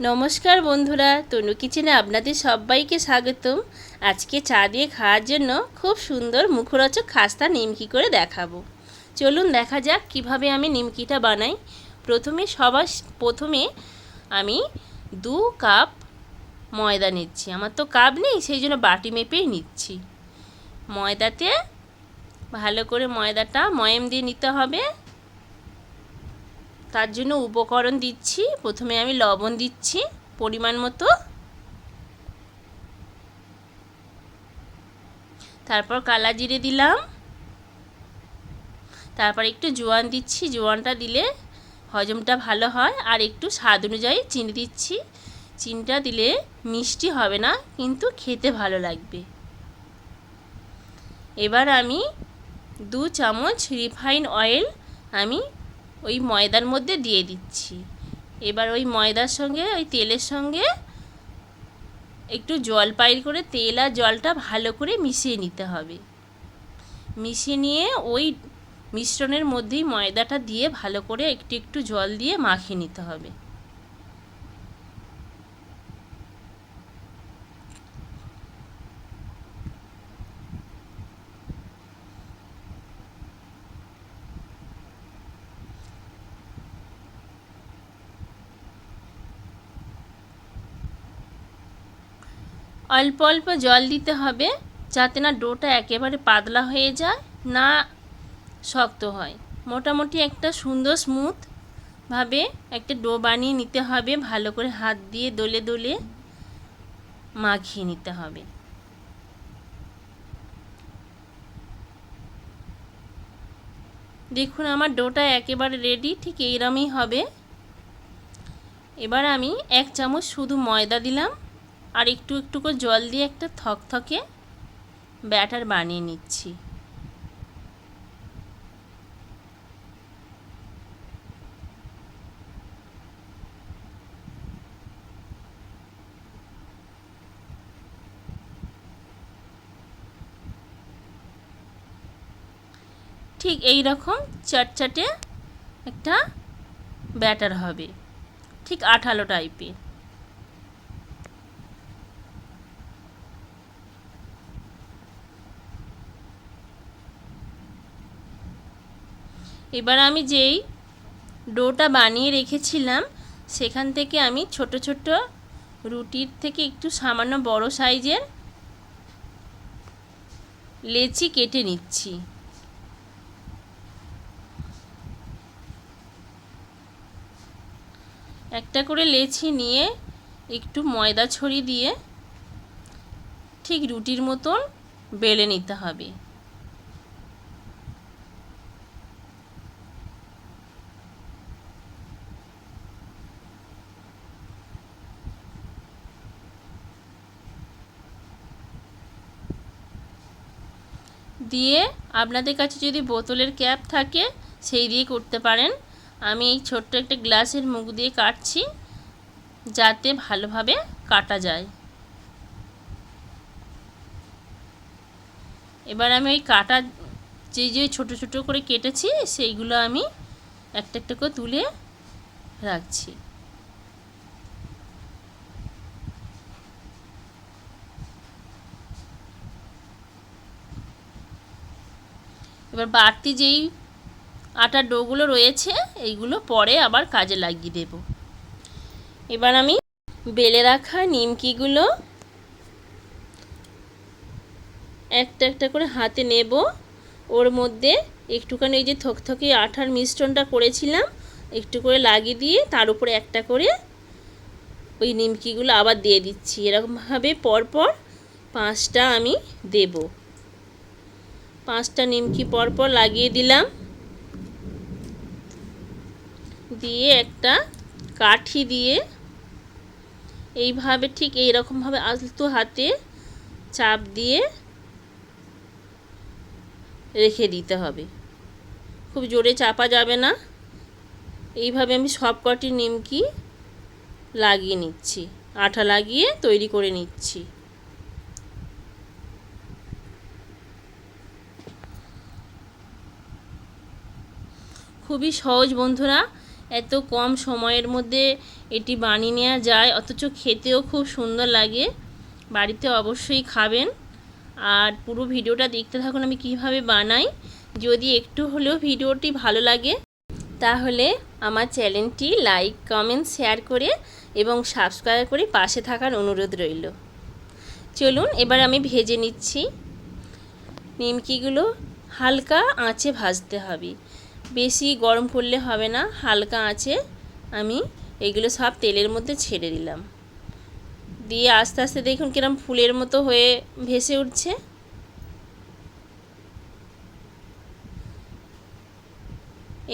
নমস্কার বন্ধুরা, তনু কিচেনে আপনাদের সবাইকে স্বাগতম। আজকে চা দিয়ে খাওয়ার জন্য খুব সুন্দর মুখরোচক খাস্তা নিমকি করে দেখাবো। চলুন দেখা যাক কীভাবে আমি নিমকিটা বানাই। প্রথমে সবার প্রথমে আমি দু কাপ ময়দা নিচ্ছি। আমার তো কাপ নেই, সেই জন্য বাটি মেপেই নিচ্ছি। ময়দাতে ভালো করে ময়দাটা ময়েম দিয়ে নিতে হবে। তার জন্য উপকরণ দিচ্ছি। প্রথমে আমি লবণ দিচ্ছি পরিমাণ মতো। তারপর কালা জিরে দিলাম। তারপর একটু জোয়ান দিচ্ছি। জোয়ানটা দিলে হজমটা ভালো হয়। আর একটু স্বাদ অনুযায়ী চিনি দিচ্ছি। চিনিটা দিলে মিষ্টি হবে না, কিন্তু খেতে ভালো লাগবে। এবার আমি দু চামচ রিফাইন অয়েল আমি ওই ময়দার মধ্যে দিয়ে দিচ্ছি। এবার ওই ময়দার সঙ্গে, ওই তেলের সঙ্গে একটু জল পাইল করে, তেল আর জলটা ভালো করে মিশিয়ে নিতে হবে। মিশিয়ে নিয়ে ওই মিশ্রণের মধ্যেই ময়দাটা দিয়ে ভালো করে একটু একটু জল দিয়ে মাখিয়ে নিতে হবে। অল্প অল্প জল দিতে হবে যাতে না ডোটা একেবারে পাতলা হয়ে যায়, না শক্ত হয়। মোটামুটি একটা সুন্দর স্মুথ ভাবে একটা ডো বানিয়ে নিতে হবে, ভালো করে হাত দিয়ে দোলে দোলে মাখিয়ে নিতে হবে। দেখুন আমার ডোটা একেবারে রেডি ঠিক এইরমই হবে। এবার আমি এক চামচ শুধু ময়দা দিলাম। আর একটু একটু করে জল দিয়ে একটা থকথকে ব্যাটার বানিয়ে নিচ্ছি। ঠিক এই রকম চটচটে একটা ব্যাটার হবে। ঠিক আঠালো টাইপের এবার আমি যেই ডোটা বানিয়ে রেখেছিলাম, সেখান থেকে আমি ছোট ছোট রুটির থেকে একটু সামান্য বড় সাইজের লেচি কেটে নিচ্ছি। একটা করে লেচি নিয়ে একটু ময়দা ছড়িয়ে দিয়ে ঠিক রুটির মতন বেলে নিতে হবে। দিয়ে আপনাদের কাছে যদি বোতলের ক্যাপ থাকে, সেই দিয়ে করতে পারেন। আমি এই ছোট্ট একটা গ্লাসের মুখ দিয়ে কাটছি, যাতে ভালোভাবে কাটা যায়। এবার আমি ওই কাটা যে যে ছোট ছোট করে কেটেছি, সেইগুলো আমি একটা একটা করে তুলে রাখছি। এবার বাড়তি যেই আটার ডোগুলো রয়েছে, এইগুলো পরে আবার কাজে লাগিয়ে দেব। এবার আমি বেলে রাখা নিমকিগুলো একটা একটা করে হাতে নেব। ওর মধ্যে একটুখানি ওই যে থকথকে আঠার মিশ্রণটা করেছিলাম, একটু করে লাগিয়ে দিয়ে তার উপরে একটা করে ওই নিমকিগুলো আবার দিয়ে দিচ্ছি। এরকমভাবে পরপর পাঁচটা আমি দেব। পাঁচটা নিমকি পরপর লাগিয়ে দিলাম। দিয়ে একটা কাঠি দিয়ে এইভাবে ঠিক এইরকমভাবে আলতো হাতে চাপ দিয়ে রেখে দিতে হবে। খুব জোরে চাপা যাবে না। এইভাবে আমি সব কটি নিমকি লাগিয়ে নিচ্ছি। আঠা লাগিয়ে তৈরি করে নিচ্ছি। খুবই সহজ বন্ধুরা। এত কম সময়ের মধ্যে এটি বানিয়ে নেওয়া যায়, অথচ খেতেও খুব সুন্দর লাগে। বাড়িতে অবশ্যই খাবেন। আর পুরো ভিডিওটা দেখতে থাকুন আমি কীভাবে বানাই। যদি একটু হলেও ভিডিওটি ভালো লাগে, তাহলে আমার চ্যানেলটি লাইক, কমেন্ট, শেয়ার করে এবং সাবস্ক্রাইব করে পাশে থাকার অনুরোধ রইল। চলুন এবার আমি ভেজে নিচ্ছি। নিমকিগুলো হালকা আঁচে ভাজতে হবে। বেশি গরম করলে হবে না, হালকা আঁচে আমি এগুলো সব তেলের মধ্যে ছেড়ে দিলাম। দিয়ে আস্তে আস্তে দেখুন কিরম ফুলের মতো হয়ে ভেসে উঠছে।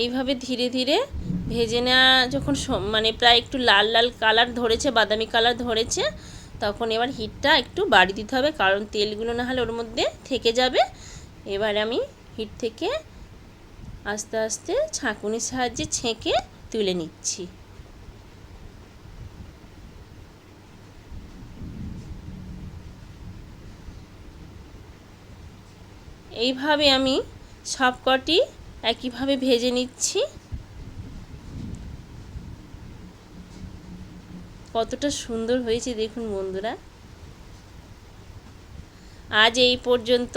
এইভাবে ধীরে ধীরে ভেজে নেওয়া যখন মানে প্রায় একটু লাল লাল কালার ধরেছে, বাদামি কালার ধরেছে, তখন এবার হিটটা একটু বাড়ি দিতে হবে, কারণ তেলগুলো না হলে ওর মধ্যে থেকে যাবে। এবার আমি হিট থেকে আস্তে আস্তে ছাঁকুনির সাহায্যে ছেঁকে তুলে নিচ্ছি। এইভাবে আমি সবকটি একইভাবে ভেজে নিচ্ছি। কতটা সুন্দর হয়েছে দেখুন বন্ধুরা। আজ এই পর্যন্ত